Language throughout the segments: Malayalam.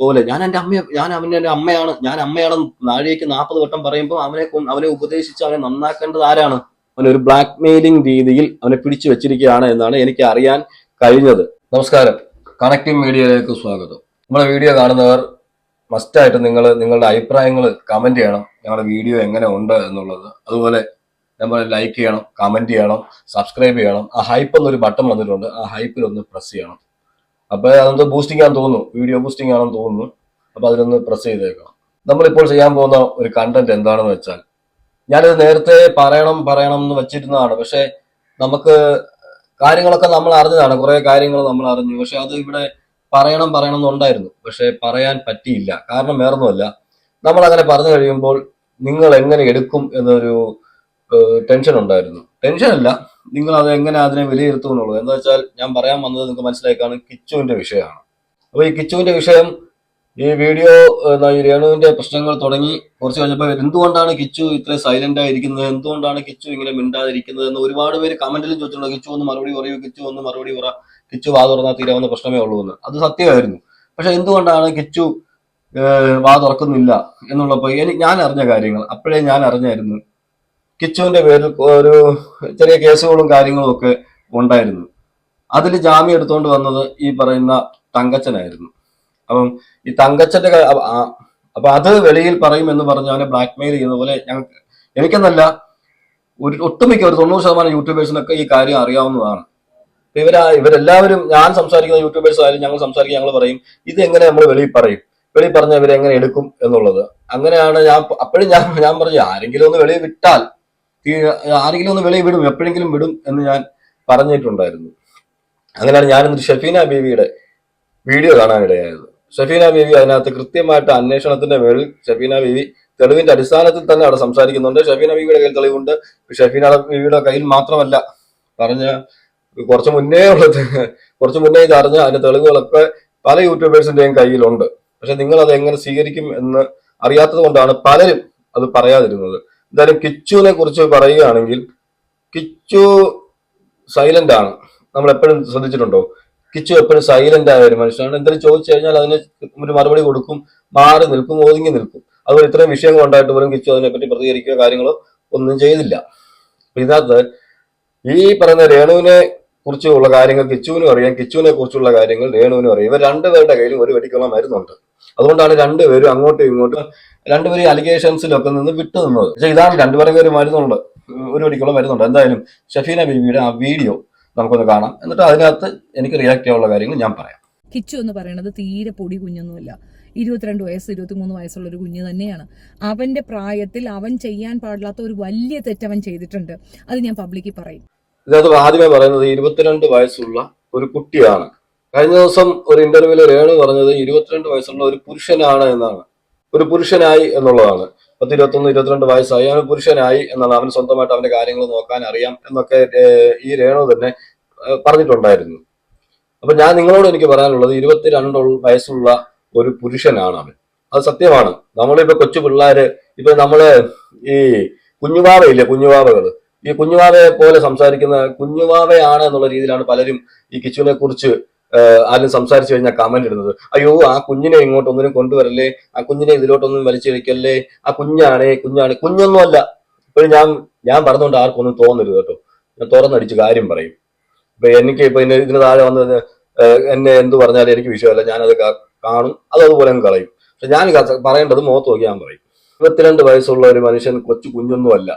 പോലെ. ഞാൻ എന്റെ അമ്മയെ ഞാൻ അവന്റെ എന്റെ അമ്മയാണ്. ഞാൻ അമ്മയാണെന്ന് നാഴികയ്ക്ക് നാൽപ്പത് വട്ടം പറയുമ്പോൾ അവനെ അവനെ ഉപദേശിച്ച് അവനെ നന്നാക്കേണ്ടത് ആരാണ്? അവനെ ഒരു ബ്ലാക്ക് മെയിലിംഗ് രീതിയിൽ അവനെ പിടിച്ചു വെച്ചിരിക്കുകയാണ് എന്നാണ് എനിക്ക് അറിയാൻ കഴിഞ്ഞത്. നമസ്കാരം. കണക്റ്റിംഗ് മീഡിയയിലേക്ക് സ്വാഗതം. നമ്മുടെ വീഡിയോ കാണുന്നവർ മസ്റ്റായിട്ട് നിങ്ങൾ നിങ്ങളുടെ അഭിപ്രായങ്ങൾ കമന്റ് ചെയ്യണം. ഞങ്ങളുടെ വീഡിയോ എങ്ങനെ ഉണ്ട് എന്നുള്ളത്. അതുപോലെ നമ്മൾ ലൈക്ക് ചെയ്യണം കമന്റ് ചെയ്യണം സബ്സ്ക്രൈബ് ചെയ്യണം. ആ ഹൈപ്പ് എന്നൊരു ബട്ടൺ വന്നിട്ടുണ്ട്. ആ ഹൈപ്പിൽ ഒന്ന് പ്രസ് ചെയ്യണം. അപ്പൊ അതൊന്ന് ബൂസ്റ്റിംഗ് ആണെന്ന് തോന്നുന്നു. വീഡിയോ ബൂസ്റ്റിംഗ് ആണെന്ന് തോന്നുന്നു. അപ്പൊ അതിലൊന്ന് പ്രസ് ചെയ്തേക്കാം. നമ്മളിപ്പോൾ ചെയ്യാൻ പോകുന്ന ഒരു കണ്ടന്റ് എന്താണെന്ന് വെച്ചാൽ ഞാനിത് നേരത്തെ പറയണം പറയണം എന്ന് വെച്ചിരുന്നതാണ്. പക്ഷെ നമുക്ക് കാര്യങ്ങളൊക്കെ നമ്മൾ അറിഞ്ഞതാണ്. കുറെ കാര്യങ്ങൾ നമ്മൾ അറിഞ്ഞു. പക്ഷെ അത് ഇവിടെ പറയണം പറയണം എന്നുണ്ടായിരുന്നു പക്ഷെ പറയാൻ പറ്റിയില്ല. കാരണം വേറൊന്നുമല്ല. നമ്മൾ അങ്ങനെ പറഞ്ഞു കഴിയുമ്പോൾ നിങ്ങൾ എങ്ങനെ എടുക്കും എന്നൊരു ടെൻഷൻ ഉണ്ടായിരുന്നു. ടെൻഷൻ അല്ല. നിങ്ങൾ അത് എങ്ങനെ അതിനെ വിലയിരുത്തുന്നുള്ളൂ? എന്താ വെച്ചാൽ ഞാൻ പറയാൻ വന്നത് നിങ്ങൾക്ക് മനസ്സിലാക്കാണ് കിച്ചുവിന്റെ വിഷയമാണ്. അപ്പൊ ഈ കിച്ചുവിന്റെ വിഷയം ഈ വീഡിയോ ഈ രേണുവിന്റെ പ്രശ്നങ്ങൾ തുടങ്ങി കുറച്ച് കഴിഞ്ഞപ്പോൾ എന്തുകൊണ്ടാണ് കിച്ചു ഇത്ര സൈലന്റ് ആയിരിക്കുന്നത്? എന്തുകൊണ്ടാണ് കിച്ചു ഇങ്ങനെ മിണ്ടാതിരിക്കുന്നത്? എന്ന് ഒരുപാട് പേര് കമന്റിലും ചോദിച്ചിട്ടുണ്ട്. കിച്ചു ഒന്ന് മറുപടി പറയൂ കിച്ചു ഒന്ന് മറുപടി പറ. കിച്ചു വാ തുറന്നാൽ തീരാവുന്ന പ്രശ്നമേ ഉള്ളൂ എന്ന്. അത് സത്യമായിരുന്നു. പക്ഷെ എന്തുകൊണ്ടാണ് കിച്ചു വാ തുറക്കുന്നില്ല എന്നുള്ളപ്പോൾ ഞാൻ അറിഞ്ഞ കാര്യങ്ങൾ അപ്പോഴേ ഞാൻ അറിഞ്ഞായിരുന്നു കിച്ചുവിന്റെ പേരിൽ ഒരു ചെറിയ കേസുകളും കാര്യങ്ങളും ഒക്കെ ഉണ്ടായിരുന്നു. അതിൽ ജാമ്യം എടുത്തുകൊണ്ട് വന്നത് ഈ പറയുന്ന തങ്കച്ചനായിരുന്നു. അപ്പം ഈ തങ്കച്ചന്റെ അപ്പൊ അത് വെളിയിൽ പറയും എന്ന് പറഞ്ഞ് അവനെ ബ്ലാക്ക്മെയിൽ ചെയ്യുന്ന പോലെ ഞങ്ങൾക്ക് എനിക്കെന്നല്ല ഒരു ഒട്ടുമിക്ക ഒരു തൊണ്ണൂറ് ശതമാനം യൂട്യൂബേഴ്സിനൊക്കെ ഈ കാര്യം അറിയാവുന്നതാണ്. ഇവരാ ഇവരെല്ലാവരും ഞാൻ സംസാരിക്കുന്ന യൂട്യൂബേഴ്സ് ആയാലും ഞങ്ങൾ സംസാരിക്കുക ഞങ്ങൾ പറയും ഇത് എങ്ങനെ നമ്മൾ വെളിയിൽ പറയും? വെളിയിൽ പറഞ്ഞ ഇവരെങ്ങനെ എടുക്കും എന്നുള്ളത്. അങ്ങനെയാണ് ഞാൻ അപ്പോഴും ഞാൻ ഞാൻ പറഞ്ഞു ആരെങ്കിലും ഒന്ന് വെളിയിൽ വിട്ടാൽ ആരെങ്കിലും ഒന്ന് വിളയിൽ വിടും എപ്പോഴെങ്കിലും വിടും എന്ന് ഞാൻ പറഞ്ഞിട്ടുണ്ടായിരുന്നു. അങ്ങനെയാണ് ഞാനിന്ന് ഷഫീന ബീവിയുടെ വീഡിയോ കാണാനിടയായത്. ഷഫീന ബീവി അതിനകത്ത് കൃത്യമായിട്ട് അന്വേഷണത്തിന്റെ മേളിൽ ഷഫീന ബീവി തെളിവിന്റെ അടിസ്ഥാനത്തിൽ തന്നെ അവിടെ സംസാരിക്കുന്നുണ്ട്. ഷഫീന ബീവിയുടെ കയ്യിൽ തെളിവുണ്ട്. ഷെഫീന ബീവിയുടെ കയ്യിൽ മാത്രമല്ല പറഞ്ഞ കുറച്ച് മുന്നേ ഉള്ളത് കുറച്ച് മുന്നേ ഇത് അറിഞ്ഞ അതിന്റെ തെളിവുകളൊക്കെ പല യൂട്യൂബേഴ്സിന്റെയും കയ്യിലുണ്ട്. പക്ഷെ നിങ്ങൾ അത് എങ്ങനെ സ്വീകരിക്കും എന്ന് അറിയാത്തത് കൊണ്ടാണ് പലരും അത് പറയാതിരുന്നത്. എന്തായാലും കിച്ചുവിനെ കുറിച്ച് പറയുകയാണെങ്കിൽ കിച്ചു സൈലന്റ് ആണ്. നമ്മൾ എപ്പോഴും ശ്രദ്ധിച്ചിട്ടുണ്ടോ? കിച്ചു എപ്പോഴും സൈലന്റ് ആയ ഒരു മനുഷ്യനാണ്. എന്തെങ്കിലും ചോദിച്ചു കഴിഞ്ഞാൽ അതിന് ഒരു മറുപടി കൊടുക്കും മാറി നിൽക്കും ഒതുങ്ങി നിൽക്കും. അതുപോലെ ഇത്രയും വിഷയങ്ങൾ ഉണ്ടായിട്ട് പോലും കിച്ചു അതിനെപ്പറ്റി പ്രതികരിക്കുകയോ കാര്യങ്ങളോ ഒന്നും ചെയ്തില്ല. ഇതിനകത്ത് ഈ പറയുന്ന രേണുവിനെ കുറിച്ചുള്ള കാര്യങ്ങൾ കിച്ചുവിനും അറിയാം. കിച്ചുവിനെ കുറിച്ചുള്ള കാര്യങ്ങൾ രേണുവിനും അറിയാം. ഇവർ രണ്ടുപേരുടെ കയ്യിലും ഒരു വെടിക്കുള്ള മരുന്നുണ്ട്. അതുകൊണ്ടാണ് രണ്ടുപേരും അങ്ങോട്ടും ഇങ്ങോട്ടും രണ്ടുപേരും അലിഗേഷൻസിലൊക്കെ നിന്ന് വിട്ടു നിന്നത്. പക്ഷെ ഇതാണ് രണ്ടുപേരും പേര് മരുന്നുണ്ട്. ഒരു മണിക്കുള്ള മരുന്നുണ്ട്. എന്തായാലും ഷഫീന ബീബിയുടെ ആ വീഡിയോ നമുക്കൊന്ന് കാണാം. എന്നിട്ട് അതിനകത്ത് എനിക്ക് റിയാക്ട് ചെയ്യാനുള്ള കാര്യങ്ങൾ ഞാൻ പറയാം. കിച്ചു എന്ന് പറയുന്നത് തീരെ പൊടി കുഞ്ഞൊന്നുമില്ല. ഇരുപത്തിരണ്ട് വയസ്സ് ഇരുപത്തിമൂന്ന് വയസ്സുള്ള ഒരു കുഞ്ഞ് തന്നെയാണ്. അവന്റെ പ്രായത്തിൽ അവൻ ചെയ്യാൻ പാടില്ലാത്ത ഒരു വലിയ തെറ്റവൻ ചെയ്തിട്ടുണ്ട്. അത് ഞാൻ പബ്ലിക്കിൽ പറയും. ഇതത് ആദ്യമേ പറയുന്നത് ഇരുപത്തിരണ്ട് വയസ്സുള്ള ഒരു കുട്ടിയാണ്. കഴിഞ്ഞ ദിവസം ഒരു ഇന്റർവ്യൂവിൽ രേണു പറഞ്ഞത് ഇരുപത്തിരണ്ട് വയസ്സുള്ള ഒരു പുരുഷനാണ് എന്നാണ്. ഒരു പുരുഷനായി എന്നുള്ളതാണ്. പത്ത് ഇരുപത്തൊന്ന് ഇരുപത്തിരണ്ട് വയസ്സായി. അവൻ പുരുഷനായി എന്നാണ്. അവന് സ്വന്തമായിട്ട് അവന്റെ കാര്യങ്ങൾ നോക്കാൻ അറിയാം എന്നൊക്കെ ഈ രേണു തന്നെ പറഞ്ഞിട്ടുണ്ടായിരുന്നു. അപ്പൊ ഞാൻ നിങ്ങളോട് എനിക്ക് പറയാനുള്ളത് ഇരുപത്തിരണ്ട് വയസ്സുള്ള ഒരു പുരുഷനാണ് അവൻ. അത് സത്യമാണ്. നമ്മളിപ്പോ കൊച്ചു പിള്ളേര് ഇപ്പൊ നമ്മൾ ഈ കുഞ്ഞുവാവയില്ലേ കുഞ്ഞുവാവകൾ? ഈ കുഞ്ഞുവാവയെ പോലെ സംസാരിക്കുന്ന കുഞ്ഞുവാവയാണ് എന്നുള്ള രീതിയിലാണ് പലരും ഈ കിച്ചുവിനെ കുറിച്ച് ആരും സംസാരിച്ചു കഴിഞ്ഞാൽ കമന്റ് ഇടുന്നത്. അയ്യോ ആ കുഞ്ഞിനെ ഇങ്ങോട്ടൊന്നിനും കൊണ്ടുവരല്ലേ? ആ കുഞ്ഞിനെ ഇതിലോട്ടൊന്നും വലിച്ചിഴക്കല്ലേ ആ കുഞ്ഞാണേ കുഞ്ഞാണ്. കുഞ്ഞൊന്നും അല്ല ഇപ്പോഴും ഞാൻ ഞാൻ പറഞ്ഞുകൊണ്ട് ആർക്കൊന്നും തോന്നരുത് കേട്ടോ. ഞാൻ തുറന്നടിച്ച് കാര്യം പറയും. ഇപ്പൊ എനിക്ക് ഇപ്പൊ എന്നെ ഇതിന് താഴെ വന്നത് എന്നെ എന്ത് പറഞ്ഞാലും എനിക്ക് വിഷയമല്ല. ഞാനത് കാണും. അത് അതുപോലെ അങ്ങ് കളയും. പക്ഷെ ഞാൻ പറയേണ്ടത് മുഖത്ത് നോക്കി ഞാൻ പറയും ഇരുപത്തിരണ്ട് വയസ്സുള്ള ഒരു മനുഷ്യൻ കൊച്ചു കുഞ്ഞൊന്നും അല്ല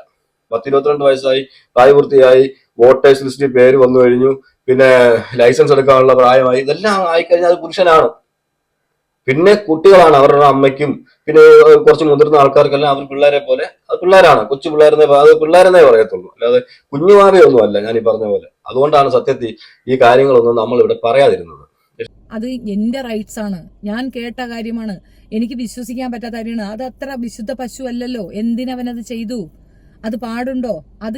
പത്തിരുപത്തിരണ്ട് വയസ്സായി പ്രായപൂർത്തിയായി വോട്ടേഴ്സ് ലിസ്റ്റിൽ പേര് വന്നു കഴിഞ്ഞു. പിന്നെ ലൈസൻസ് എടുക്കാനുള്ള പ്രായമായി ഇതെല്ലാം ആയിക്കഴിഞ്ഞാൽ അത് പുരുഷനാണ്. പിന്നെ കുട്ടികളാണ് അവരുടെ അമ്മയ്ക്കും പിന്നെ കുറച്ച് മുതിർന്ന ആൾക്കാർക്കെല്ലാം അവർ പിള്ളേരെ പോലെ അത് പിള്ളേരാണ് കൊച്ചു പിള്ളേരെന്നേ അത് പിള്ളേരെന്നേ പറയത്തുള്ളൂ. അല്ലാതെ കുഞ്ഞുമാവയൊന്നും അല്ല ഞാൻ ഈ പറഞ്ഞ പോലെ. അതുകൊണ്ടാണ് സത്യത്തിൽ ഈ കാര്യങ്ങളൊന്നും നമ്മൾ ഇവിടെ പറയാതിരുന്നത്. അത് എന്റെ റൈറ്റ്സ് ആണ്. ഞാൻ കേട്ട കാര്യമാണ്. എനിക്ക് വിശ്വസിക്കാൻ പറ്റാത്ത കാര്യമാണ്. അത് അത്ര വിശുദ്ധ പശു അല്ലല്ലോ. എന്തിനവനത് ചെയ്തു? അത് പാടുണ്ടോ? അത്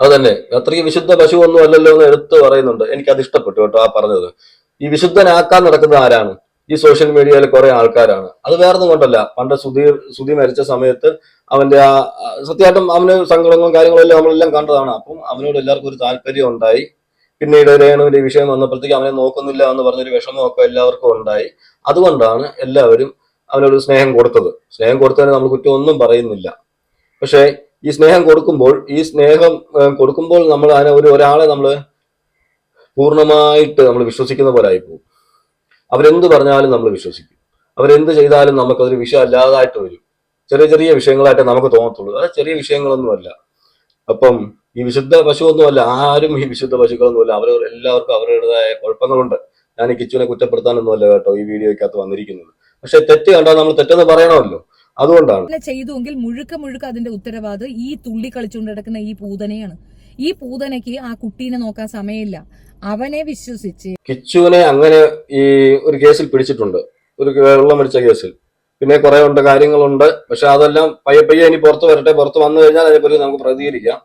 അത് തന്നെ അത്രയും വിശുദ്ധ പശു ഒന്നും അല്ലല്ലോ എന്ന് എടുത്തു പറയുന്നുണ്ട്. എനിക്ക് അത് ഇഷ്ടപ്പെട്ടു കേട്ടോ ആ പറഞ്ഞത്. ഈ വിശുദ്ധനാക്കാൻ നടക്കുന്നത് ആരാണ്? ഈ സോഷ്യൽ മീഡിയയിൽ കുറെ ആൾക്കാരാണ്. അത് വേറൊന്നും കൊണ്ടല്ല. പണ്ട് സുധീർ സുധി മരിച്ച സമയത്ത് അവന്റെ ആ സത്യമായിട്ടും അവന് സങ്കടങ്ങളും കാര്യങ്ങളും എല്ലാം നമ്മളെല്ലാം കണ്ടതാണ്. അപ്പം അവനോട് എല്ലാവർക്കും ഒരു താല്പര്യം ഉണ്ടായി. പിന്നീട് രേണുവിന്റെ വിഷയം വന്നപ്പോഴത്തേക്ക് അവനെ നോക്കുന്നില്ല എന്ന് പറഞ്ഞൊരു വിഷമമൊക്കെ എല്ലാവർക്കും ഉണ്ടായി. അതുകൊണ്ടാണ് എല്ലാവരും അവനോട് സ്നേഹം കൊടുത്തത്. സ്നേഹം കൊടുത്തതിന് നമ്മൾ കുറ്റം ഒന്നും പറയുന്നില്ല. പക്ഷേ ഈ സ്നേഹം കൊടുക്കുമ്പോൾ ഈ സ്നേഹം കൊടുക്കുമ്പോൾ നമ്മൾ അതിനെ ഒരു ഒരാളെ നമ്മൾ പൂർണമായിട്ട് നമ്മൾ വിശ്വസിക്കുന്ന പോലെ ആയിപ്പോകും അവരെന്ത് പറഞ്ഞാലും നമ്മൾ വിശ്വസിക്കും. അവരെന്ത് ചെയ്താലും നമുക്കതൊരു വിഷയം അല്ലാതായിട്ട് വരും. ചെറിയ ചെറിയ വിഷയങ്ങളായിട്ട് നമുക്ക് തോന്നത്തുള്ളൂ. അത് ചെറിയ വിഷയങ്ങളൊന്നുമല്ല. അപ്പം ഈ വിശുദ്ധ പശുവൊന്നുമല്ല ആരും ഈ വിശുദ്ധ പശുക്കളൊന്നുമല്ല. അവർ എല്ലാവർക്കും അവരുടേതായ കുഴപ്പങ്ങളുണ്ട്. ഞാൻ ഈ കിച്ചുവിനെ കുറ്റപ്പെടുത്താനൊന്നുമല്ല കേട്ടോ ഈ വീഡിയോയ്ക്കകത്ത് വന്നിരിക്കുന്നത്. പക്ഷെ തെറ്റ് കണ്ടാൽ നമ്മൾ തെറ്റെന്ന് പറയണമല്ലോ. അതുകൊണ്ടാണ്. ചെയ്തുവെങ്കിൽ മുഴുക്ക മുഴുക്ക അതിന്റെ ഉത്തരവാദിത്വം ഈ തുള്ളി കളിച്ചുകൊണ്ട് കിടക്കുന്ന ഈ പൂതനയാണ്. ഈ പൂതനയ്ക്ക് ആ കുട്ടീനെ നോക്കാൻ സമയമില്ല. അവനെ വിശ്വസിച്ച് കിച്ചുവിനെ അങ്ങനെ ഈ ഒരു കേസിൽ പിടിച്ചിട്ടുണ്ട്. ഒരു വെള്ളം അടിച്ച കേസിൽ. പിന്നെ കുറെ ഉണ്ട് കാര്യങ്ങളുണ്ട്. പക്ഷെ അതെല്ലാം പയ്യെ പയ്യെ ഇനി പുറത്ത് വരട്ടെ പുറത്ത് വന്നു കഴിഞ്ഞാൽ അതിനെപ്പറ്റി നമുക്ക് പ്രതികരിക്കാം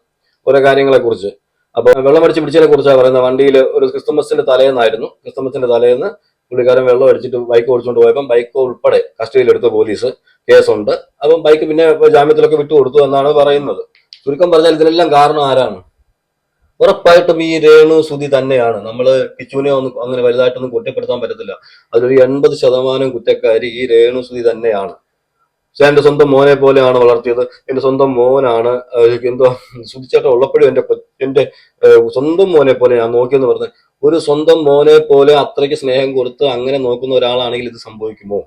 ഓരോ കാര്യങ്ങളെ കുറിച്ച് അപ്പൊ വെള്ളം അടിച്ച് പിടിച്ചതിനെ കുറിച്ചാണ് പറയുന്നത്. വണ്ടിയിൽ ഒരു ക്രിസ്തുമസിന്റെ തലേന്നായിരുന്നു. ക്രിസ്തുമസിന്റെ തലേന്ന് പുള്ളിക്കാരൻ വെള്ളം അടിച്ചിട്ട് ബൈക്ക് ഓടിച്ചുകൊണ്ട് പോയപ്പം ബൈക്ക് ഉൾപ്പെടെ കസ്റ്റഡിയിലെടുത്ത പോലീസ് കേസുണ്ട്. അപ്പം ബൈക്ക് പിന്നെ ജാമ്യത്തിലൊക്കെ വിട്ടു വിട്ടുകൊടുത്തു എന്നാണ് പറയുന്നത്. ചുരുക്കം പറഞ്ഞാൽ ഇതിനെല്ലാം കാരണം ആരാണ്? ഉറപ്പായിട്ടും ഈ രേണു സുതി തന്നെയാണ്. നമ്മൾ കിച്ചുവിനെ ഒന്നും അങ്ങനെ വലുതായിട്ടൊന്നും കുറ്റപ്പെടുത്താൻ പറ്റത്തില്ല. അതിലൊരു എൺപത് ശതമാനം കുറ്റക്കാരി ഈ രേണു സുതി തന്നെയാണ്. പക്ഷെ എന്റെ സ്വന്തം മോനെ പോലെയാണ് വളർത്തിയത്. എന്റെ സ്വന്തം മോനാണ് എന്തോ സുതിച്ചേട്ടൻ ഉള്ളപ്പോഴും എന്റെ എന്റെ സ്വന്തം മോനെ പോലെ ഞാൻ നോക്കിയെന്ന് പറഞ്ഞ് ഒരു സ്വന്തം മോനെ പോലെ അത്രയ്ക്ക് സ്നേഹം കൊടുത്ത് അങ്ങനെ നോക്കുന്ന ഒരാളാണെങ്കിൽ ഇത് സംഭവിക്കുമോ?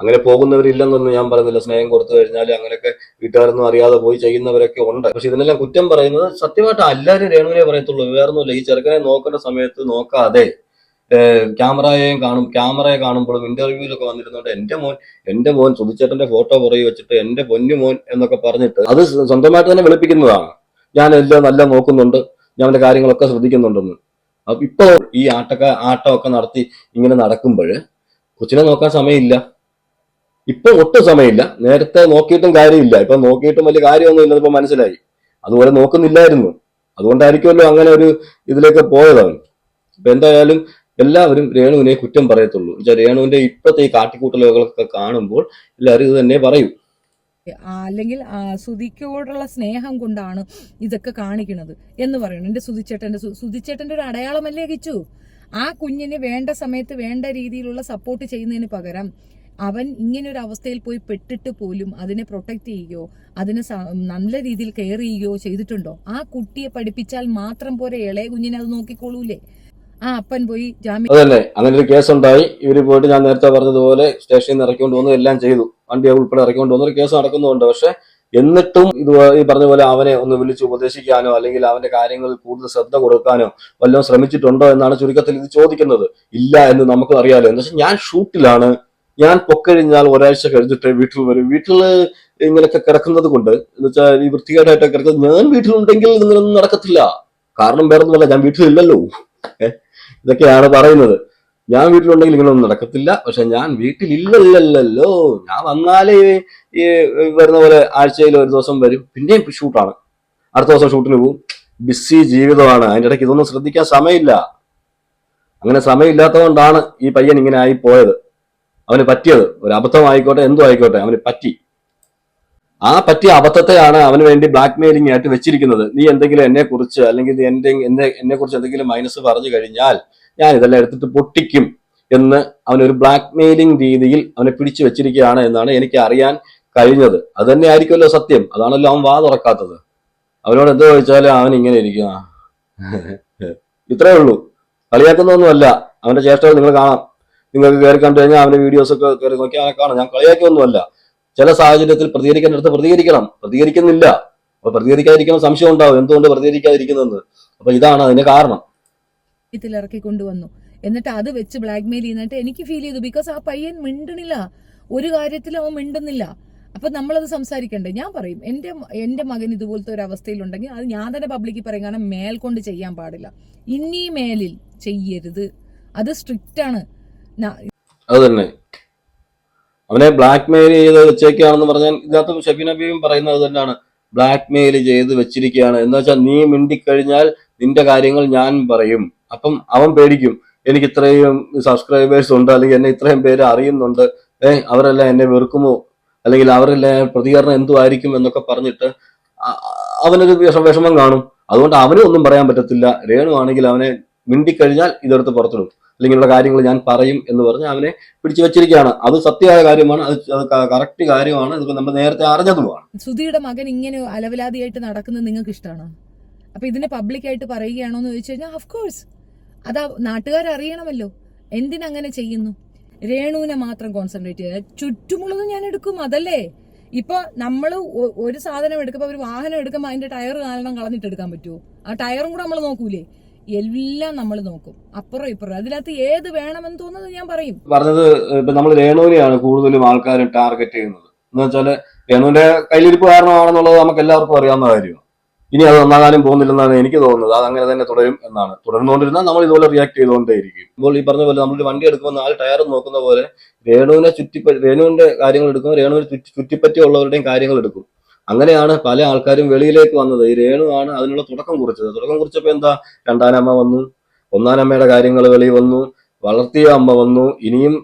അങ്ങനെ പോകുന്നവരില്ലെന്നൊന്നും ഞാൻ പറയുന്നില്ല. സ്നേഹം കൊടുത്തു കഴിഞ്ഞാൽ അങ്ങനെയൊക്കെ വീട്ടുകാരൊന്നും അറിയാതെ പോയി ചെയ്യുന്നവരൊക്കെ ഉണ്ട്. പക്ഷെ ഇതിനെല്ലാം കുറ്റം പറയുന്നത് സത്യമായിട്ട് എല്ലാവരും രേണുവിനെ പറയത്തുള്ളൂ. വേറൊന്നുമില്ല. ഈ ചെറുക്കനെ നോക്കേണ്ട സമയത്ത് നോക്കാതെ ക്യാമറയെയും കാണും ക്യാമറയെ കാണുമ്പോഴും ഇന്റർവ്യൂവിലൊക്കെ വന്നിരുന്നോണ്ട് എന്റെ മോൻ എന്റെ മോൻ സുധിച്ചേട്ടന്റെ ഫോട്ടോ പുറകെ വെച്ചിട്ട് എന്റെ പൊന്നു മോൻ എന്നൊക്കെ പറഞ്ഞിട്ട് അത് സ്വന്തമായിട്ട് തന്നെ വെളുപ്പിക്കുന്നതാണ്. ഞാൻ എല്ലാം നല്ല നോക്കുന്നുണ്ട്. ഞാൻ അവന്റെ കാര്യങ്ങളൊക്കെ ശ്രദ്ധിക്കുന്നുണ്ടെന്ന്. അപ്പൊ ഇപ്പൊ ഈ ആട്ടക്ക ആട്ടമൊക്കെ നടത്തി ഇങ്ങനെ നടക്കുമ്പോൾ കൊച്ചിനെ നോക്കാൻ സമയമില്ല. ഇപ്പൊ ഒട്ടും സമയമില്ല. നേരത്തെ നോക്കിയിട്ടും കാര്യമില്ല. ഇപ്പൊ നോക്കിയിട്ടും വലിയ കാര്യമൊന്നും ഇല്ലെന്നിപ്പോ മനസ്സിലായി. അതുപോലെ നോക്കുന്നില്ലായിരുന്നു. അതുകൊണ്ടായിരിക്കുമല്ലോ അങ്ങനെ ഒരു ഇതിലേക്ക് പോയത് അവൻ. ഇപ്പൊ എന്തായാലും എല്ലാവരും രേണുവിനെ കുറ്റം പറയത്തുള്ളൂ. എന്നുവെച്ചാൽ രേണുവിന്റെ ഇപ്പോഴത്തെ ഈ കാട്ടിക്കൂട്ടലുകളൊക്കെ കാണുമ്പോൾ എല്ലാവരും ഇത് തന്നെ പറയും. അല്ലെങ്കിൽ സുതിക്കോടുള്ള സ്നേഹം കൊണ്ടാണ് ഇതൊക്കെ കാണിക്കുന്നത് എന്ന് പറയുന്നത് എന്റെ സുധിച്ചേട്ടന്റെ സു- സുധിച്ചേട്ടന്റെ ഒരു അടയാളമല്ലേ കിച്ചു ആ കുഞ്ഞിന് വേണ്ട സമയത്ത് വേണ്ട രീതിയിലുള്ള സപ്പോർട്ട് ചെയ്യുന്നതിന് പകരം അവൻ ഇങ്ങനൊരു അവസ്ഥയിൽ പോയി പെട്ടിട്ട് പോലും അതിനെ പ്രൊട്ടക്റ്റ് ചെയ്യുകയോ അതിനെ നല്ല രീതിയിൽ കെയർ ചെയ്യുകയോ ചെയ്തിട്ടുണ്ടോ? ആ കുട്ടിയെ പഠിപ്പിച്ചാൽ മാത്രം പോരെ ഇളയ കുഞ്ഞിനെ അത് നോക്കിക്കോളൂലേ ആ അപ്പൻ പോയി ജാമ്യം അതല്ലേ അങ്ങനെ ഒരു കേസ് ഉണ്ടായി ഇവർ പോയിട്ട് ഞാൻ നേരത്തെ പറഞ്ഞതുപോലെ സ്റ്റേഷനിൽ നിന്ന് ഇറക്കിക്കൊണ്ട് വന്നു എല്ലാം ചെയ്തു. വണ്ടി ഉൾപ്പെടെ ഇറക്കിക്കൊണ്ട് വന്നു ഒരു കേസ് നടക്കുന്നുണ്ട്. പക്ഷെ എന്നിട്ടും ഇത് ഈ പറഞ്ഞ പോലെ അവനെ ഒന്ന് വിളിച്ച് ഉപദേശിക്കാനോ അല്ലെങ്കിൽ അവന്റെ കാര്യങ്ങളിൽ കൂടുതൽ ശ്രദ്ധ കൊടുക്കാനോ വല്ലതും ശ്രമിച്ചിട്ടുണ്ടോ എന്നാണ് ചുരുക്കത്തിൽ ഇത് ചോദിക്കുന്നത്. ഇല്ല എന്ന് നമുക്ക് അറിയാലോ എന്ന് വെച്ചാൽ ഞാൻ ഷൂട്ടിലാണ്. ഞാൻ പൊക്കഴിഞ്ഞാൽ ഒരാഴ്ച കഴിഞ്ഞിട്ട് വീട്ടിൽ വരും. വീട്ടിൽ ഇങ്ങനെയൊക്കെ കിടക്കുന്നത് കൊണ്ട് എന്ന് വെച്ചാൽ ഈ വൃത്തികേടായിട്ടൊക്കെ കിടക്കുന്നത് ഞാൻ വീട്ടിലുണ്ടെങ്കിൽ ഇങ്ങനൊന്നും നടക്കത്തില്ല. കാരണം വേറെ ഒന്നുമല്ല ഞാൻ വീട്ടിലില്ലല്ലോ. ഏഹ് ഇതൊക്കെയാണ് പറയുന്നത്. ഞാൻ വീട്ടിലുണ്ടെങ്കിൽ ഇങ്ങനൊന്നും നടക്കത്തില്ല. പക്ഷെ ഞാൻ വീട്ടിലില്ലല്ലോ ഞാൻ വന്നാലേ ഈ വരുന്ന പോലെ ആഴ്ചയിൽ ഒരു ദിവസം വരും. പിന്നെയും ഷൂട്ടാണ്. അടുത്ത ദിവസം ഷൂട്ടിന് പോകും ബിസി ജീവിതമാണ്. അതിന്റെ ഇടയ്ക്ക് ഇതൊന്നും ശ്രദ്ധിക്കാൻ സമയമില്ല. അങ്ങനെ സമയമില്ലാത്തതുകൊണ്ടാണ് ഈ പയ്യൻ ഇങ്ങനെ ആയി പോയത് അവന് പറ്റിയത്. ഒരു അബദ്ധം ആയിക്കോട്ടെ എന്തോ ആയിക്കോട്ടെ അവന് പറ്റി. ആ പറ്റിയ അബദ്ധത്തെയാണ് അവന് വേണ്ടി ബ്ലാക്ക് മെയിലിംഗ് ആയിട്ട് വെച്ചിരിക്കുന്നത്. നീ എന്തെങ്കിലും എന്നെ കുറിച്ച് അല്ലെങ്കിൽ എന്റെ എന്നെ കുറിച്ച് എന്തെങ്കിലും മൈനസ് പറഞ്ഞു കഴിഞ്ഞാൽ ഞാൻ ഇതെല്ലാം എടുത്തിട്ട് പൊട്ടിക്കും എന്ന് അവനൊരു ബ്ലാക്ക് മെയിലിംഗ് രീതിയിൽ അവനെ പിടിച്ചു വെച്ചിരിക്കുകയാണ് എന്നാണ് എനിക്ക് അറിയാൻ കഴിഞ്ഞത്. അത് തന്നെ ആയിരിക്കുമല്ലോ സത്യം. അതാണല്ലോ അവൻ വാ തുറക്കാത്തത്. അവനോട് എന്ത് ചോദിച്ചാലും അവൻ ഇങ്ങനെ ഇരിക്കുക ഇത്രേ ഉള്ളൂ. കളിയാക്കുന്നൊന്നുമല്ല അവന്റെ ചേഷ്ടകൾ നിങ്ങൾ കാണാം. നിങ്ങൾക്ക് കയറി കണ്ടു കഴിഞ്ഞാൽ അവന്റെ വീഡിയോസ് ഒക്കെ കയറി നോക്കി അവനെ കാണാം. ഞാൻ കളിയാക്കിയൊന്നുമല്ല ചില സാഹചര്യത്തിൽ പ്രതികരിക്കേണ്ടടുത്ത് പ്രതികരിക്കണം. പ്രതികരിക്കുന്നില്ല. അപ്പൊ പ്രതികരിക്കാതിരിക്കുന്ന സംശയം ഉണ്ടാവും. എന്തുകൊണ്ട് പ്രതികരിക്കാതിരിക്കുന്നതെന്ന്. അപ്പൊ ഇതാണ് അതിന്റെ കാരണം. ത്തിൽ ഇറക്കി കൊണ്ടുവന്നു. എന്നിട്ട് അത് വെച്ച് ബ്ലാക്ക് മെയിൽ ചെയ്യുന്നിട്ട് എനിക്ക് ഫീൽ ചെയ്തു ബിക്കോസ് ആ പയ്യൻ മിണ്ടണില്ല. ഒരു കാര്യത്തിൽ അവൻ മിണ്ടുന്നില്ല. അപ്പൊ നമ്മളത് സംസാരിക്കണ്ടേ? ഞാൻ പറയും എന്റെ എന്റെ മകൻ ഇതുപോലത്തെ ഒരു അവസ്ഥയിലുണ്ടെങ്കിൽ അത് ഞാൻ തന്നെ പബ്ലിക്കിൽ പറയും കാരണം മേൽക്കൊണ്ട് കൊണ്ട് ചെയ്യാൻ പാടില്ല. ഇനി മേലിൽ ചെയ്യരുത്. അത് സ്ട്രിക്റ്റ് ആണ്. അത് തന്നെ. അവനെ ബ്ലാക്ക് മെയിൽ ചെയ്ത് വെച്ചേക്കാണെന്ന് പറഞ്ഞാൽ ഇതിനകത്ത് ഷബീന പറയുന്നത് തന്നെയാണ്. ബ്ലാക്ക് മെയിൽ ചെയ്ത് വെച്ചിരിക്കുകയാണ്. എന്ന് വെച്ചാൽ നീ മിണ്ടിക്കഴിഞ്ഞാൽ നിന്റെ കാര്യങ്ങൾ ഞാൻ പറയും. അപ്പം അവൻ പേടിക്കും എനിക്ക് ഇത്രയും സബ്സ്ക്രൈബേഴ്സ് ഉണ്ട് അല്ലെങ്കിൽ എന്നെ ഇത്രയും പേര് അറിയുന്നുണ്ട് ഏ അവരെല്ലാം എന്നെ വെറുക്കുമോ? അല്ലെങ്കിൽ അവരെല്ലാം പ്രതികരണം എന്തുമായിരിക്കും എന്നൊക്കെ പറഞ്ഞിട്ട് അവനൊരു വിഷ- വിഷമം കാണും. അതുകൊണ്ട് അവനും ഒന്നും പറയാൻ പറ്റത്തില്ല. രേണു ആണെങ്കിൽ അവനെ മിണ്ടിക്കഴിഞ്ഞാൽ ഇതെടുത്ത് പുറത്തിടും. അല്ലെങ്കിലുള്ള കാര്യങ്ങൾ ഞാൻ പറയും എന്ന് പറഞ്ഞ് അവനെ പിടിച്ചു വെച്ചിരിക്കുകയാണ്. അത് സത്യമായ കാര്യമാണ് അത് കറക്റ്റ് കാര്യമാണ് ഇതിപ്പോ നമ്മൾ നേരത്തെ അറിഞ്ഞതുമാണ്. സുധിയുടെ മകൻ ഇങ്ങനെ അലവിലാതിയായിട്ട് നടക്കുന്നത് നിങ്ങൾക്ക് ഇഷ്ടമാണോ അപ്പൊ ഇതിനെ പബ്ലിക്കായിട്ട് പറയുകയാണോ എന്ന് ചോദിച്ചു കഴിഞ്ഞാൽ ഓഫ് കോഴ്സ് അതാ നാട്ടുകാർ അറിയണമല്ലോ എന്തിനങ്ങനെ ചെയ്യുന്നു? രേണുവിനെ മാത്രം കോൺസെൻട്രേറ്റ് ചെയ്യുക. ചുറ്റുമുള്ളത് ഞാൻ എടുക്കും അതല്ലേ? ഇപ്പൊ നമ്മൾ ഒരു സാധനം എടുക്കുമ്പോൾ ഒരു വാഹനം എടുക്കുമ്പോൾ അതിന്റെ ടയർ കാരണം കളഞ്ഞിട്ട് എടുക്കാൻ പറ്റുമോ ആ ടയറും കൂടെ നമ്മൾ നോക്കൂലേ? എല്ലാം നമ്മൾ നോക്കും. അപ്പുറം ഇപ്പുറം. അതിനകത്ത് ഏത് വേണമെന്ന് തോന്നുന്നത് ഞാൻ പറയും. പറഞ്ഞത് ഇപ്പൊ നമ്മൾ രേണുവിനെയാണ് കൂടുതലും ആൾക്കാർ ടാർഗറ്റ് ചെയ്യുന്നത്. എന്ന് വെച്ചാൽ രേണുവിന്റെ കയ്യിലിരിപ്പ് കാരണമാണെന്നുള്ളത് നമുക്ക് എല്ലാവർക്കും അറിയാവുന്ന കാര്യമാണ്. ഇനി അത് നന്നാകാനും പോകുന്നില്ലെന്നാണ് എനിക്ക് തോന്നുന്നത്. അത് അങ്ങനെ തന്നെ തുടരും എന്നാണ്. തുടർന്നുകൊണ്ടിരുന്നാൽ നമ്മൾ ഇതുപോലെ റിയാക്ട് ചെയ്തുകൊണ്ടേയിരിക്കും. ഇപ്പോൾ ഈ പറഞ്ഞ പോലെ നമ്മളൊരു വണ്ടി എടുക്കുമ്പോൾ നാല് ടയർ നോക്കുന്ന പോലെ രേണുവിനെ ചുറ്റി രേണുവിന്റെ കാര്യങ്ങൾ എടുക്കും രേണുവിനെ ചുറ്റി ചുറ്റിപ്പറ്റിയുള്ളവരുടെയും കാര്യങ്ങൾ എടുക്കും. അങ്ങനെയാണ് പല ആൾക്കാരും വെളിയിലേക്ക് വന്നത്. ഈ രേണു ആണ് അതിനുള്ള തുടക്കം കുറിച്ചത്. തുടക്കം കുറിച്ചപ്പോൾ എന്താ? രണ്ടാനമ്മ വന്നു. ഒന്നാനമ്മയുടെ കാര്യങ്ങൾ വെളി വന്നു. വളർത്തിയ അമ്മ വന്നു. ഇനിയും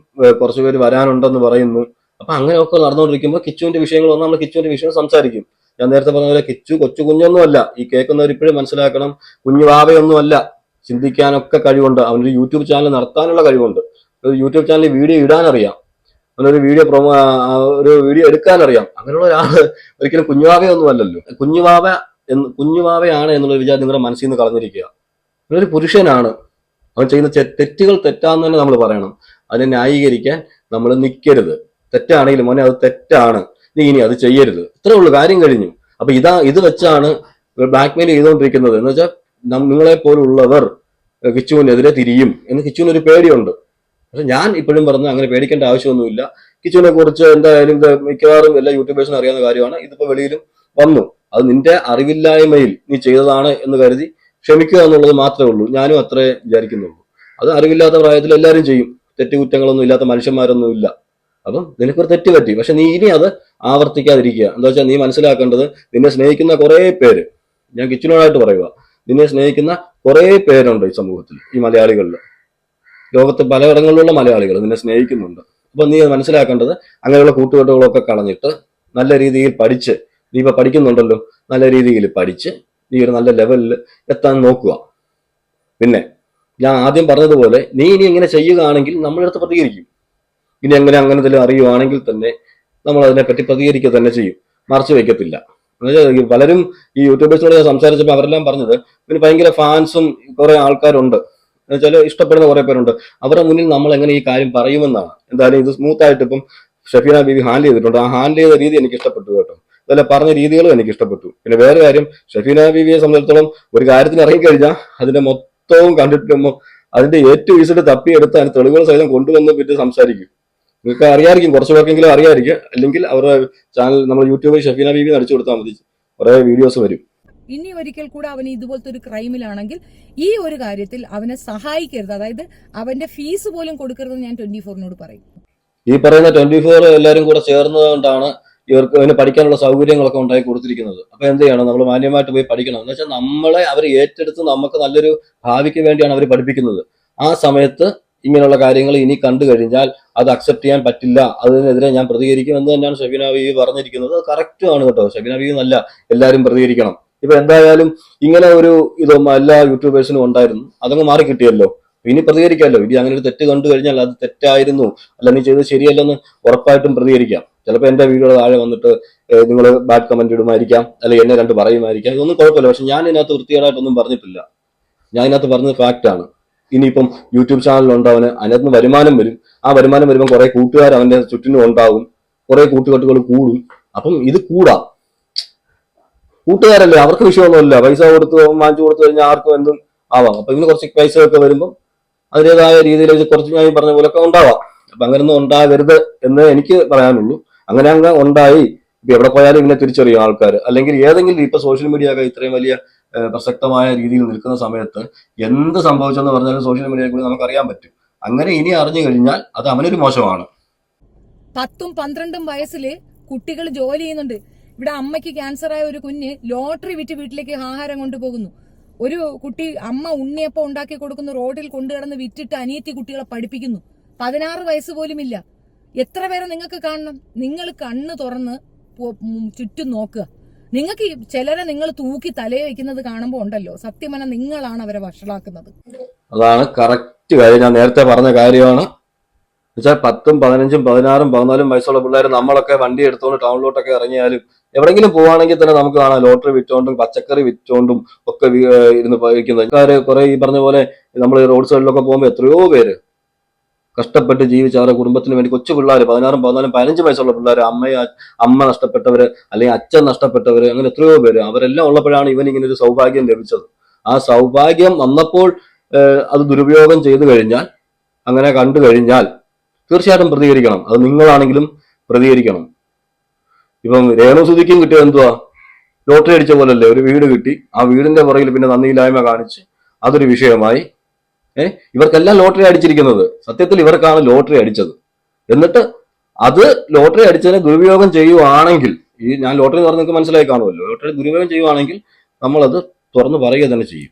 കുറച്ചുപേര് വരാനുണ്ടെന്ന് പറയുന്നു. അപ്പൊ അങ്ങനെയൊക്കെ നടന്നുകൊണ്ടിരിക്കുമ്പോൾ കിച്ചുവിന്റെ വിഷയങ്ങൾ വന്നാൽ നമ്മൾ കിച്ചുവിന്റെ വിഷയം സംസാരിക്കും. ഞാൻ നേരത്തെ പറഞ്ഞ പോലെ കിച്ചു കൊച്ചു കുഞ്ഞൊന്നുമല്ല. ഈ കേൾക്കുന്നവർ ഇപ്പോഴും മനസ്സിലാക്കണം കുഞ്ഞു വാവയൊന്നുമല്ല. ചിന്തിക്കാനൊക്കെ കഴിവുണ്ട്. അവനൊരു യൂട്യൂബ് ചാനൽ നടത്താനുള്ള കഴിവുണ്ട്. ഒരു യൂട്യൂബ് ചാനലിൽ വീഡിയോ ഇടാനറിയാം. അവനൊരു വീഡിയോ പ്രൊമോ ഒരു വീഡിയോ എടുക്കാനറിയാം. അങ്ങനെയുള്ള ഒരാൾ ഒരിക്കലും കുഞ്ഞുവാവയൊന്നും അല്ലല്ലോ കുഞ്ഞുവാവ എന്ന് കുഞ്ഞുവാവയാണ് എന്നുള്ള വിചാരം നിങ്ങളുടെ മനസ്സിൽ നിന്ന് കളഞ്ഞിരിക്കുക. അവനൊരു പുരുഷനാണ്. അവൻ ചെയ്യുന്ന തെറ്റുകൾ തെറ്റാന്ന് തന്നെ നമ്മൾ പറയണം. അതിനെ ന്യായീകരിക്കാൻ നമ്മൾ നിൽക്കരുത് തെറ്റാണെങ്കിലും മോനെ അത് തെറ്റാണ്. ഇനി അത് ചെയ്യരുത്. ഇത്രേ ഉള്ളൂ കാര്യം കഴിഞ്ഞു. അപ്പൊ ഇതാ ഇത് വെച്ചാണ് ബ്ലാക്ക്മെയിൽ ചെയ്തുകൊണ്ടിരിക്കുന്നത്. എന്ന് വെച്ചാൽ നിങ്ങളെ പോലുള്ളവർ കിച്ചുവിനെതിരെ തിരിയും. എന്ന് കിച്ചുവിന് ഒരു പേടിയുണ്ട്. പക്ഷെ ഞാൻ ഇപ്പോഴും പറഞ്ഞു അങ്ങനെ പേടിക്കേണ്ട ആവശ്യമൊന്നുമില്ല. കിച്ചുവിനെ കുറിച്ച് എന്തായാലും മിക്കവാറും എല്ലാ യൂട്യൂബേഴ്സിനും അറിയാവുന്ന കാര്യമാണ്. ഇതിപ്പോ വെളിയിലും വന്നു. അത് നിന്റെ അറിവില്ലായ്മയിൽ നീ ചെയ്തതാണ് എന്ന് കരുതി ക്ഷമിക്കുക എന്നുള്ളത് മാത്രമേ ഉള്ളൂ. ഞാനും അത്രേ വിചാരിക്കുന്നുള്ളൂ. അത് അറിവില്ലാത്ത പ്രായത്തിൽ എല്ലാവരും ചെയ്യും. തെറ്റുകുറ്റങ്ങളൊന്നും ഇല്ലാത്ത മനുഷ്യന്മാരൊന്നും ഇല്ല. അപ്പം നിനക്കൊരു തെറ്റ് പറ്റി. പക്ഷെ നീ ഇനി അത് ആവർത്തിക്കാതിരിക്കുക. എന്താ വെച്ചാൽ നീ മനസ്സിലാക്കേണ്ടത് നിന്നെ സ്നേഹിക്കുന്ന കുറേ പേര് ഞാൻ കിച്ചനോടായിട്ട് പറയുക നിന്നെ സ്നേഹിക്കുന്ന കുറേ പേരുണ്ട് ഈ സമൂഹത്തിൽ ഈ മലയാളികളിൽ ലോകത്ത് പലയിടങ്ങളിലുള്ള മലയാളികൾ നിന്നെ സ്നേഹിക്കുന്നുണ്ട്. അപ്പൊ നീ മനസ്സിലാക്കേണ്ടത് അങ്ങനെയുള്ള കൂട്ടുകെട്ടുകളൊക്കെ കളഞ്ഞിട്ട് നല്ല രീതിയിൽ പഠിച്ച് നീ ഇപ്പൊ പഠിക്കുന്നുണ്ടല്ലോ നല്ല രീതിയിൽ പഠിച്ച് നീ ഒരു നല്ല ലെവലിൽ എത്താൻ നോക്കുക. പിന്നെ ഞാൻ ആദ്യം പറഞ്ഞതുപോലെ നീ ഇനി ഇങ്ങനെ ചെയ്യുകയാണെങ്കിൽ നമ്മളെടുത്ത് പ്രതികരിക്കും. ഇനി എങ്ങനെ അങ്ങനെ എന്തെങ്കിലും അറിയുവാണെങ്കിൽ തന്നെ നമ്മൾ അതിനെപ്പറ്റി പ്രതികരിക്കുക തന്നെ ചെയ്യും. മറച്ചു വയ്ക്കത്തില്ല പലരും ഈ യൂട്യൂബേഴ്സിനോട് ഞാൻ സംസാരിച്ചപ്പോൾ അവരെല്ലാം പറഞ്ഞത് പിന്നെ ഭയങ്കര ഫാൻസും കുറെ ആൾക്കാരുണ്ട്. എന്നുവെച്ചാൽ ഇഷ്ടപ്പെടുന്ന കുറെ പേരുണ്ട്. അവരുടെ മുന്നിൽ നമ്മൾ എങ്ങനെ ഈ കാര്യം പറയുമെന്നാണ്. എന്തായാലും ഇത് സ്മൂത്ത് ആയിട്ട് ഇപ്പം ഷഫീന ബീവി ഹാൻഡിൽ ചെയ്തിട്ടുണ്ട്. ആ ഹാൻഡിൽ ചെയ്ത രീതി എനിക്ക് ഇഷ്ടപ്പെട്ടു കേട്ടോ. അതല്ല പറഞ്ഞ രീതികളും എനിക്ക് ഇഷ്ടപ്പെട്ടു. പിന്നെ വേറെ കാര്യം ഷഫീന ബീവിയെ സംബന്ധിച്ചിടത്തോളം ഒരു കാര്യത്തിന് ഇറങ്ങിക്കഴിഞ്ഞാൽ അതിന്റെ മൊത്തവും കണ്ടിട്ട് മൊ- അതിന്റെ ഏറ്റവും ഈസിട്ട് തപ്പിയെടുത്ത് അതിന് തെളിവുകൾ സഹിതം കൊണ്ടുവന്ന് പിന്നെ സംസാരിക്കും. നിങ്ങൾക്ക് അറിയായിരിക്കും കുറച്ച് പേർക്കെങ്കിലും അറിയായിരിക്കും. അല്ലെങ്കിൽ അവരുടെ ചാനൽ നമ്മൾ യൂട്യൂബിൽ ഷഫീന ബീവി നടിച്ചു കൊടുത്താൽ മതി. കുറേ വീഡിയോസ് വരും. ഇനി ഒരിക്കൽ കൂടെ അവന് ഇതുപോലത്തെ ഒരു ക്രൈമിലാണെങ്കിൽ ഈ ഒരു കാര്യത്തിൽ അവനെ സഹായിക്കരുത്. അതായത് അവന്റെ ഫീസ് പോലും കൊടുക്കരുതെന്ന് ഞാൻ ട്വന്റി ഫോറിനോട് പറയും. ഈ പറയുന്ന ട്വന്റി ഫോർ എല്ലാവരും കൂടെ ചേർന്നതുകൊണ്ടാണ് ഇവർക്ക് അവന് പഠിക്കാനുള്ള സൗകര്യങ്ങളൊക്കെ ഉണ്ടായി കൊടുത്തിരിക്കുന്നത്. അപ്പൊ എന്ത് ചെയ്യണം? നമ്മൾ മാന്യമായിട്ട് പോയി പഠിക്കണം. എന്ന് വെച്ചാൽ നമ്മളെ അവർ ഏറ്റെടുത്ത് നമുക്ക് നല്ലൊരു ഭാവിക്ക് വേണ്ടിയാണ് അവർ പഠിപ്പിക്കുന്നത്. ആ സമയത്ത് ഇങ്ങനെയുള്ള കാര്യങ്ങൾ ഇനി കണ്ടു കഴിഞ്ഞാൽ അത് അക്സെപ്റ്റ് ചെയ്യാൻ പറ്റില്ല. അതിനെതിരെ ഞാൻ പ്രതികരിക്കും എന്ന് തന്നെയാണ് ഷബീന ബീവി പറഞ്ഞിരിക്കുന്നത്. അത് കറക്റ്റ് ആണ് കേട്ടോ. ഷബീന ബീവി നല്ല എല്ലാവരും പ്രതികരിക്കണം. ഇപ്പൊ എന്തായാലും ഇങ്ങനെ ഒരു ഇത് എല്ലാ യൂട്യൂബേഴ്സിനും ഉണ്ടായിരുന്നു. അതങ്ങ് മാറി കിട്ടിയല്ലോ. ഇനി പ്രതികരിക്കാമല്ലോ. ഇനി അങ്ങനെ ഒരു തെറ്റ് കണ്ടു കഴിഞ്ഞാൽ അത് തെറ്റായിരുന്നു. അല്ല നീ ചെയ്തത് ശരിയല്ലെന്ന് ഉറപ്പായിട്ടും പ്രതികരിക്കാം. ചിലപ്പോൾ എന്റെ വീഡിയോയുടെ താഴെ വന്നിട്ട് നിങ്ങൾ ബാഡ് കമന്റ് ഇടുമായിരിക്കാം. അല്ലെങ്കിൽ എന്നെ രണ്ട് പറയുമായിരിക്കാം. ഇതൊന്നും കുഴപ്പമില്ല. പക്ഷെ ഞാൻ ഇതിനകത്ത് വൃത്തികേടായിട്ടൊന്നും പറഞ്ഞിട്ടില്ല. ഞാൻ ഇതിനകത്ത് പറഞ്ഞത് ഫാക്റ്റാണ് ഇനിയിപ്പം യൂട്യൂബ് ചാനലുണ്ട് അവന് അതിനകത്ത് വരുമാനം വരും. ആ വരുമാനം വരുമ്പോൾ കുറെ കൂട്ടുകാർ അവന്റെ ചുറ്റിനും ഉണ്ടാവും. കുറെ കൂട്ടുകെട്ടുകൾ കൂടും. അപ്പം ഇത് കൂടാം. കൂട്ടുകാരല്ലേ? അവർക്ക് വിഷയമൊന്നുമില്ല. പൈസ കൊടുത്ത് വാങ്ങിച്ചു കൊടുത്തു കഴിഞ്ഞാൽ ആർക്കും എന്തും ആവാം. അപ്പൊ ഇങ്ങനെ കുറച്ച് പൈസ ഒക്കെ വരുമ്പോൾ അതിന്റെതായ രീതിയിൽ കുറച്ച് ഞാൻ പറഞ്ഞ പോലൊക്കെ ഉണ്ടാവാം. അപ്പൊ അങ്ങനെയൊന്നും ഉണ്ടാകരുത് എന്ന് എനിക്ക് പറയാനുള്ളൂ. അങ്ങനെ അങ്ങ് ഉണ്ടായി. ഇപ്പൊ എവിടെ പോയാലും ഇങ്ങനെ തിരിച്ചറിയും ആൾക്കാർ. അല്ലെങ്കിൽ ഏതെങ്കിലും ഇപ്പൊ സോഷ്യൽ മീഡിയ ഒക്കെ ഇത്രയും വലിയ പ്രസക്തമായ രീതിയിൽ നിൽക്കുന്ന സമയത്ത് എന്ത് സംഭവിച്ചെന്ന് പറഞ്ഞാലും സോഷ്യൽ മീഡിയയിൽ കൂടി നമുക്ക് അറിയാൻ പറ്റും. അങ്ങനെ ഇനി അറിഞ്ഞു കഴിഞ്ഞാൽ അത് അവനൊരു മോശമാണ്. പത്തും പന്ത്രണ്ടും വയസ്സിൽ കുട്ടികൾ ജോലി ചെയ്യുന്നുണ്ട്. ഇവിടെ അമ്മയ്ക്ക് ക്യാൻസർ ആയ ഒരു കുഞ്ഞ് ലോട്ടറി വിറ്റ് വീട്ടിലേക്ക് ആഹാരം കൊണ്ടുപോകുന്നു. ഒരു കുട്ടി അമ്മ ഉണ്ണിയപ്പം ഉണ്ടാക്കി കൊടുക്കുന്നു റോഡിൽ കൊണ്ടുകിടന്ന് വിറ്റിട്ട് അനിയത്തി കുട്ടികളെ പഠിപ്പിക്കുന്നു. പതിനാറ് വയസ്സ് പോലും ഇല്ല. എത്ര പേരെ നിങ്ങൾക്ക് കാണണം? നിങ്ങൾ കണ്ണ് തുറന്ന് ചുറ്റും നോക്കുക. നിങ്ങൾക്ക് ചിലരെ നിങ്ങൾ തൂക്കി തലയെ വെക്കുന്നത് കാണുമ്പോൾ ഉണ്ടല്ലോ. സത്യമന നിങ്ങളാണ് അവരെ വഷളാക്കുന്നത്. അതാണ് കറക്റ്റ് കാര്യം. ഞാൻ നേരത്തെ പറഞ്ഞ കാര്യമാണ്. വെച്ചാൽ പത്തും പതിനഞ്ചും പതിനാറും പതിനാലും വയസ്സുള്ള പിള്ളേർ നമ്മളൊക്കെ വണ്ടി എടുത്തുകൊണ്ട് ടൗണിലോട്ടൊക്കെ ഇറങ്ങിയാലും എവിടെങ്കിലും പോവാണെങ്കിൽ തന്നെ നമുക്ക് കാണാം ലോട്ടറി വിറ്റുകൊണ്ടും പച്ചക്കറി വിറ്റുകൊണ്ടും ഒക്കെ ഇരുന്ന് ആൾക്കാര് കുറെ ഈ പറഞ്ഞ പോലെ നമ്മൾ റോഡ് സൈഡിലൊക്കെ പോകുമ്പോൾ എത്രയോ പേര് കഷ്ടപ്പെട്ട് ജീവിച്ച അവരുടെ കുടുംബത്തിന് വേണ്ടി കൊച്ചു പിള്ളേർ പതിനാറും പതിനാലും പതിനഞ്ചും വയസ്സുള്ള പിള്ളേർ അമ്മയെ അമ്മ നഷ്ടപ്പെട്ടവര് അല്ലെങ്കിൽ അച്ഛൻ നഷ്ടപ്പെട്ടവര് അങ്ങനെ എത്രയോ പേര് അവരെല്ലാം ഉള്ളപ്പോഴാണ് ഇവൻ ഇങ്ങനെ ഒരു സൗഭാഗ്യം ലഭിച്ചത്. ആ സൗഭാഗ്യം വന്നപ്പോൾ അത് ദുരുപയോഗം ചെയ്തു കഴിഞ്ഞാൽ അങ്ങനെ കണ്ടു കഴിഞ്ഞാൽ തീർച്ചയായിട്ടും പ്രതികരിക്കണം. അത് നിങ്ങളാണെങ്കിലും പ്രതികരിക്കണം. ഇപ്പം രേണുസുതിക്കും കിട്ടിയത് എന്തുവാ? ലോട്ടറി അടിച്ച പോലല്ലേ ഒരു വീട് കിട്ടി. ആ വീടിന്റെ പുറകിൽ പിന്നെ നന്ദിയില്ലായ്മ കാണിച്ച് അതൊരു വിഷയമായി. ഏഹ് ഇവർക്കെല്ലാം ലോട്ടറി അടിച്ചിരിക്കുന്നത്. സത്യത്തിൽ ഇവർക്കാണ് ലോട്ടറി അടിച്ചത്. എന്നിട്ട് അത് ലോട്ടറി അടിച്ചതിനെ ദുരുപയോഗം ചെയ്യുവാണെങ്കിൽ ഈ ഞാൻ ലോട്ടറി എന്ന് നിങ്ങൾക്ക് മനസ്സിലായി കാണുമല്ലോ. ലോട്ടറി ദുരുപയോഗം ചെയ്യുവാണെങ്കിൽ നമ്മളത് തുറന്നു പറയുക തന്നെ ചെയ്യും.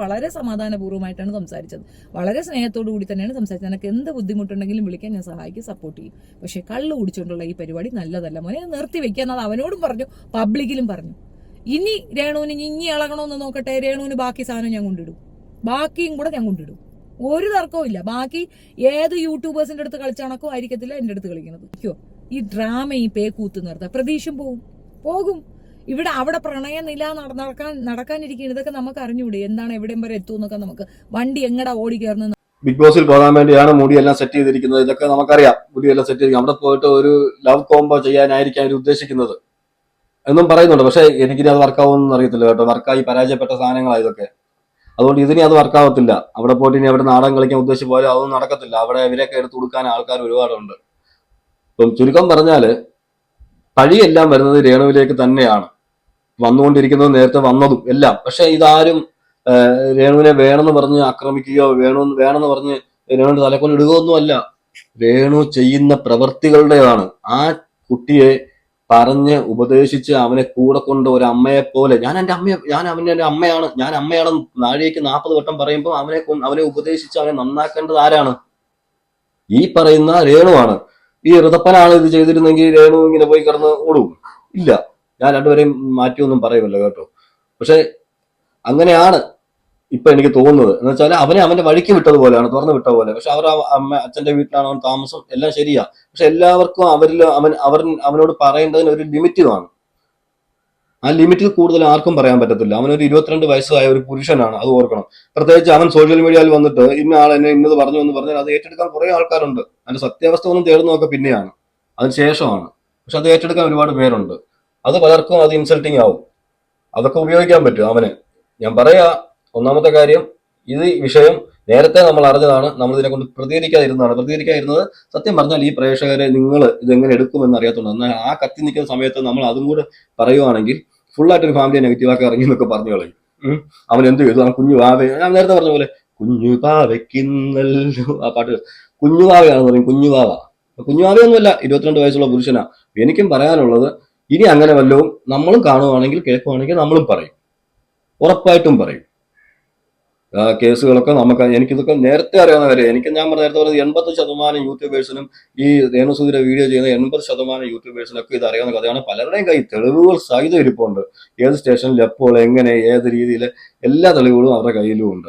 വളരെ സമാധാനപൂർവമായിട്ടാണ് സംസാരിച്ചത്. വളരെ സ്നേഹത്തോടു കൂടി തന്നെയാണ് സംസാരിച്ചത്. എനിക്ക് എന്ത് ബുദ്ധിമുട്ടുണ്ടെങ്കിലും വിളിക്കാൻ ഞാൻ സഹായിക്കും സപ്പോർട്ട് ചെയ്യും. പക്ഷേ കള്ളു കുടിച്ചുകൊണ്ടുള്ള ഈ പരിപാടി നല്ലതല്ല. മോനെ നിർത്തി വെക്കാൻ അത് അവനോടും പറഞ്ഞു പബ്ലിക്കിലും പറഞ്ഞു. ഇനി രേണുവിന് ഇനി ഇളകണമെന്ന് നോക്കട്ടെ. രേണുവിന് ബാക്കി സാധനം ഞാൻ കൊണ്ടിടും ബാക്കിയും കൂടെ ഞാൻ കൊണ്ടിടും. ഒരു തർക്കവും ഇല്ല. ബാക്കി ഏത് യൂട്യൂബേഴ്സിന്റെ അടുത്ത് കളിച്ചാണക്കോ ആയിരിക്കത്തില്ല എന്റെ അടുത്ത് കളിക്കുന്നത്. ഈ ഡ്രാമ ഈ പേ കൂത്ത് നിർത്താം പ്രതീക്ഷയും പോകും പോകും. ഇവിടെ അവിടെ പ്രണയ നില നട- നടക്കാൻ നടക്കാനിരിക്കുന്നത് ഇതൊക്കെ നമുക്ക് അറിഞ്ഞൂടെ എന്താണ് എവിടെയും വരെ എത്തും എന്നൊക്കെ നമുക്ക്. വണ്ടി എങ്ങടാ ഓടി കയറുന്ന ബിഗ് ബോസിൽ പോകാൻ വേണ്ടിയാണ് മുടിയെല്ലാം സെറ്റ് ചെയ്തിരിക്കുന്നത്. ഇതൊക്കെ നമുക്കറിയാം. മുടിയെല്ലാം സെറ്റ് ചെയ്ത് അവിടെ പോയിട്ട് ഒരു ലവ് കോംബോ ചെയ്യാനായിരിക്കും അവർ ഉദ്ദേശിക്കുന്നത്. എന്നും പറയുന്നുണ്ട്. പക്ഷെ എനിക്കിനി അത് വർക്കാവുമെന്ന് അറിയത്തില്ല കേട്ടോ. വർക്കായി പരാജയപ്പെട്ട സാധനങ്ങളാണ് ഇതൊക്കെ. അതുകൊണ്ട് ഇതിനി അത് വർക്കാവത്തില്ല അവിടെ പോയിട്ട് ഇനി അവിടെ നാടകം കളിക്കാൻ ഉദ്ദേശിച്ച് പോലും അതൊന്നും നടക്കത്തില്ല. അവിടെ ഇവരെയൊക്കെ എടുത്തു കൊടുക്കാൻ ആൾക്കാർ ഒരുപാടുണ്ട്. ഇപ്പം ചുരുക്കം പറഞ്ഞാൽ പഴിയെല്ലാം വരുന്നത് രേണുവിലേക്ക് തന്നെയാണ്. വന്നുകൊണ്ടിരിക്കുന്നത് നേരത്തെ വന്നതും എല്ലാം. പക്ഷെ ഇതാരും രേണുവിനെ വേണമെന്ന് പറഞ്ഞ് ആക്രമിക്കുകയോ വേണു വേണമെന്ന് പറഞ്ഞ് രേണുവിന്റെ തലക്കൊന്ന് ഇടുകയൊന്നും അല്ല രേണു ചെയ്യുന്ന പ്രവൃത്തികളുടെയാണ് ആ കുട്ടിയെ പറഞ്ഞ് ഉപദേശിച്ച് അവനെ കൂടെ കൊണ്ട് ഒരു അമ്മയെ പോലെ ഞാൻ എന്റെ അമ്മയെ ഞാൻ അവന്റെ എന്റെ അമ്മയാണ് ഞാൻ അമ്മയാണെന്ന് നാഴികയ്ക്ക് നാൽപ്പത് വട്ടം പറയുമ്പോൾ അവനെ അവനെ ഉപദേശിച്ച് അവനെ നന്നാക്കേണ്ടത് ആരാണ്? ഈ പറയുന്ന രേണുവാണ്. ഈ ഋതപ്പനാണ് ഇത് ചെയ്തിരുന്നെങ്കിൽ രേണു ഇങ്ങനെ പോയി കിടന്ന് ഓടും. ഇല്ല. ഞാൻ രണ്ടുപേരെയും മാറ്റിയൊന്നും പറയുമല്ലോ കേട്ടോ. പക്ഷെ അങ്ങനെയാണ് ഇപ്പൊ എനിക്ക് തോന്നുന്നത്. എന്ന് വെച്ചാൽ അവനെ അവന്റെ വഴിക്ക് വിട്ടതുപോലെയാണ് തുറന്നു വിട്ട പോലെ. പക്ഷെ അവർ അമ്മ അച്ഛന്റെ വീട്ടിലാണ് അവൻ താമസം. എല്ലാം ശരിയാ. പക്ഷെ എല്ലാവർക്കും അവരിൽ അവൻ അവർ അവനോട് പറയേണ്ടതിന് ഒരു ലിമിറ്റ് ആ ലിമിറ്റിൽ കൂടുതൽ ആർക്കും പറയാൻ പറ്റത്തില്ല. അവനൊരു ഇരുപത്തിരണ്ട് വയസ്സായ ഒരു പുരുഷനാണ് അത് ഓർക്കണം. പ്രത്യേകിച്ച് അവൻ സോഷ്യൽ മീഡിയയിൽ വന്നിട്ട് ഇന്ന ആൾ എന്നെ ഇന്നത് പറഞ്ഞു എന്ന് പറഞ്ഞാൽ അത് ഏറ്റെടുക്കാൻ കുറെ ആൾക്കാരുണ്ട്. അതിന്റെ സത്യാവസ്ഥ ഒന്നും തേടുന്നതൊക്കെ പിന്നെയാണ്. അതിന് ശേഷമാണ്. പക്ഷെ അത് ഏറ്റെടുക്കാൻ ഒരുപാട് പേരുണ്ട്. അത് പലർക്കും അത് ഇൻസൾട്ടിങ് ആവും. അതൊക്കെ ഉപയോഗിക്കാൻ പറ്റും അവന്. ഞാൻ പറയാ ഒന്നാമത്തെ കാര്യം ഇത് വിഷയം നേരത്തെ നമ്മൾ അറിഞ്ഞതാണ് നമ്മൾ ഇതിനെ കൊണ്ട് പ്രതികരിക്കാതിരുന്നതാണ്. പ്രതികരിക്കാതിരുന്നത് സത്യം പറഞ്ഞാൽ ഈ പ്രേക്ഷകരെ നിങ്ങൾ ഇതെങ്ങനെ എടുക്കുമെന്ന് അറിയാത്തതുകൊണ്ട് എന്നാൽ ആ കത്തി നിൽക്കുന്ന സമയത്ത് നമ്മൾ അതും കൂടെ പറയുവാണെങ്കിൽ ഫുള്ളായിട്ട് ഒരു ഫാമിലി നെഗറ്റീവാക്കി ഇറങ്ങി എന്നൊക്കെ പറഞ്ഞു കളയും. അവൻ എന്ത് ചെയ്തു? ആ കുഞ്ഞു വാവ ഞാൻ നേരത്തെ പറഞ്ഞ പോലെ കുഞ്ഞു പാവയ്ക്കുന്നല്ലോ ആ പാട്ട് കുഞ്ഞു വാവയാണെന്ന് പറയും കുഞ്ഞു വാവ. കുഞ്ഞു വാവയൊന്നുമല്ല ഇരുപത്തിരണ്ട് വയസ്സുള്ള പുരുഷനാ. എനിക്കും പറയാനുള്ളത് ഇനി അങ്ങനെ വല്ലതും നമ്മളും കാണുവാണെങ്കിൽ കേൾക്കുവാണെങ്കിൽ നമ്മളും പറയും. ഉറപ്പായിട്ടും പറയും. കേസുകളൊക്കെ നമുക്ക് എനിക്കിതൊക്കെ നേരത്തെ അറിയാവുന്ന കാര്യം. എനിക്ക് ഞാൻ നേരത്തെ പറഞ്ഞത് എൺപത് ശതമാനം യൂട്യൂബേഴ്സിനും ഈ രേണുസുതിരെ വീഡിയോ ചെയ്യുന്ന എൺപത് ശതമാനം യൂട്യൂബേഴ്സിനൊക്കെ ഇത് അറിയാവുന്ന കഥയാണ്. പലരുടെയും കൈ തെളിവുകൾ സഹിതം ഇരിപ്പുണ്ട്. ഏത് സ്റ്റേഷനിൽ എപ്പോൾ എങ്ങനെ ഏത് രീതിയിൽ എല്ലാ തെളിവുകളും അവരുടെ കയ്യിലും ഉണ്ട്.